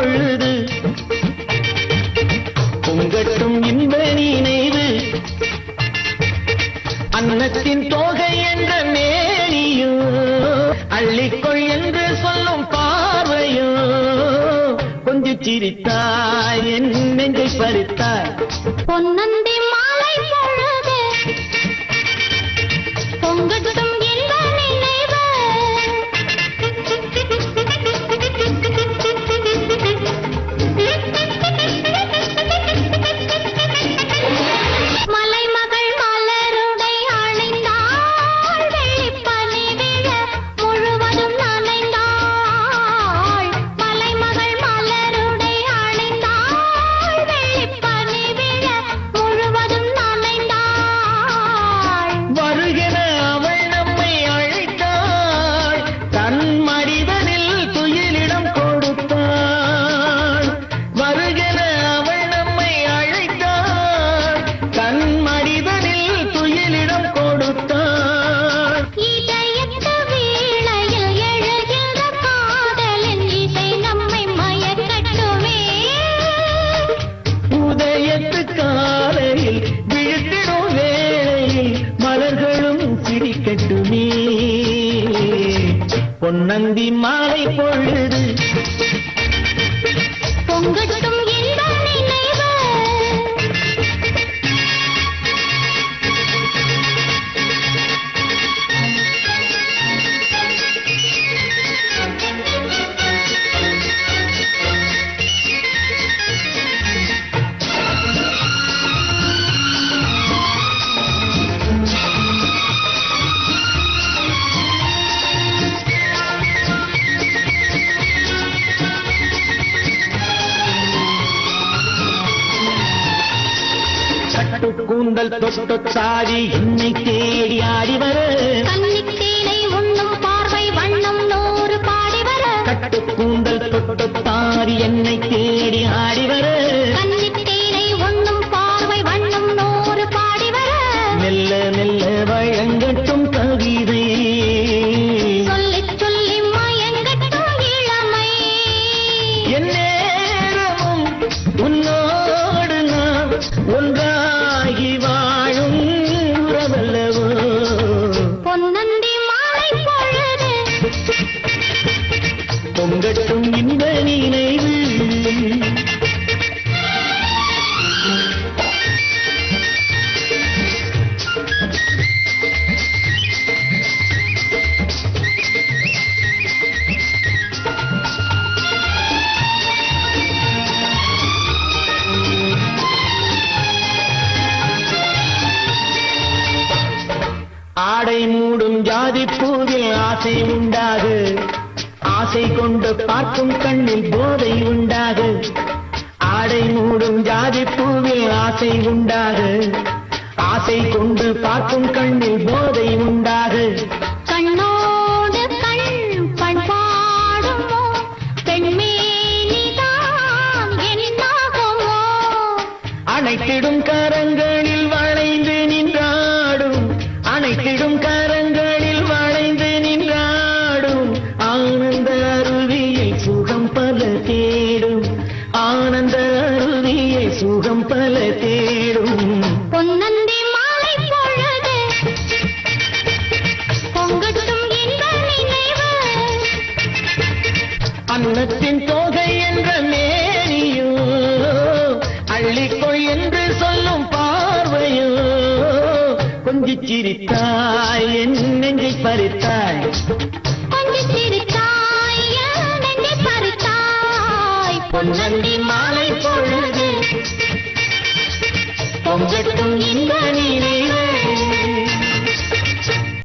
பொழுது. பொங்கட்டும் இன்ப நினைவு. அன்னத்தின் தோகை என்ற நேரியோ அள்ளிக்கொள் என்று சொல்லும் பார்வையோ. கொஞ்சு சிரித்தாய் என் நெஞ்சை பறித்தாய் பொன்னந்தி மாலை பொழுது பொங்கட்டும் உதயத்து காலையில் விழுத்திடும் வேளையில் மலர்களும் சிரிக்கட்டுமே. பொன்னந்தி மாலை பொழுது பொங்கட்டும் சட்டு கூந்தல் தொட்டு சாரி என்னை தேடி ஆடி வர கன்னித் தேனை உண்ணும் பார்வை வண்ணம் நூறு பாடி வர கட்டு கூந்தல் தொட்டு தாரி என்னை தேடி ஆடி வர உண்ணும் பார்வை வண்ணம் நூறு பாடி வர மெல்ல மெல்ல வழங்கட்டும் கவிதை. சொல்லிச் ஒன்றாகி வாழும் உறவல்லவோ? பொன்னந்தி மாலை பொங்கட்டும் இன்ப நினைவு ஆடை மூடும் ஜாதி பூவில் ஆசை உண்டாகு. ஆசை கொண்டு பார்க்கும் கண்ணில் போதை உண்டாகு. ஆடை மூடும் ஜாதி பூவில் ஆசை உண்டாகு. ஆசை கொண்டு பார்க்கும் கண்ணில் போதை உண்டாகு. அனைத்திடும் கரங்களில் வளைந்து அனைத்திடும் கரங்களில் வளைந்து நின்றாடும். ஆனந்த அருவியை சுகம் பல தேடும். ஆனந்த அருவியை சுகம் பல தேடும். பொன்னந்தி மாலை பொழுது பொங்கட்டும் இன்ப நினைவு. அன்னத்தின் தோகை என்ற சிரித்தாய் என் நெஞ்சை பறித்தாய். பொன்னந்தி மாலை பொழுது பொங்கட்டும் இன்ப நினைவு.